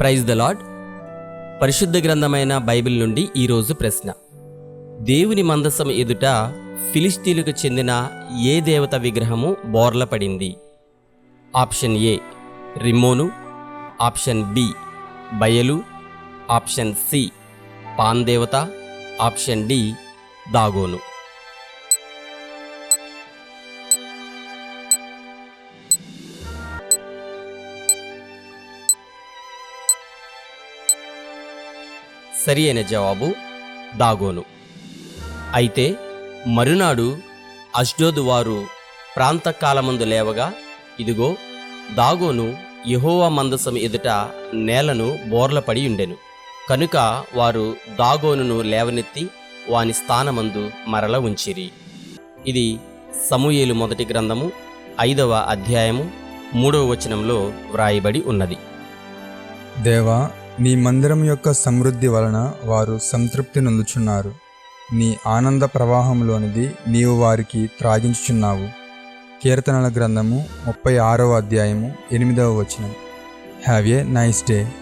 Praise the lord పరిశుద్ధ గ్రంథమైన Bible నుండి ఈరోజు ప్రశ్న. దేవుని మందసం ఎదుట ఫిలిస్తీన్లకు చెందిన ఏ దేవత విగ్రహము బోర్ల పడింది? ఆప్షన్ ఏ రిమోను ఆప్షన్ బి బయలు ఆప్షన్ సి పాన్ దేవత ఆప్షన్ డి దాగోను. సరి అయిన జవాబు దాగోను. అయితే మరునాడు అష్డోదు వారు ప్రాంతకాలమందు లేవగా ఇదిగో దాగోను యహోవా మందసం ఎదుట నేలను బోర్లపడి ఉండెను. కనుక వారు దాగోనును లేవనెత్తి వాని స్థానమందు మరల ఉంచిరి. ఇది సమూయేలు మొదటి గ్రంథము ఐదవ అధ్యాయము మూడవ వచనంలో వ్రాయబడి ఉన్నది. దేవా నీ మందిరం యొక్క సమృద్ధి వలన వారు సంతృప్తి నొందుచున్నారు. నీ ఆనంద ప్రవాహంలోనిది నీవు వారికి త్రాగించుచున్నావు. కీర్తనల గ్రంథము ముప్పై ఆరవ అధ్యాయము ఎనిమిదవ వచనం. Have a nice day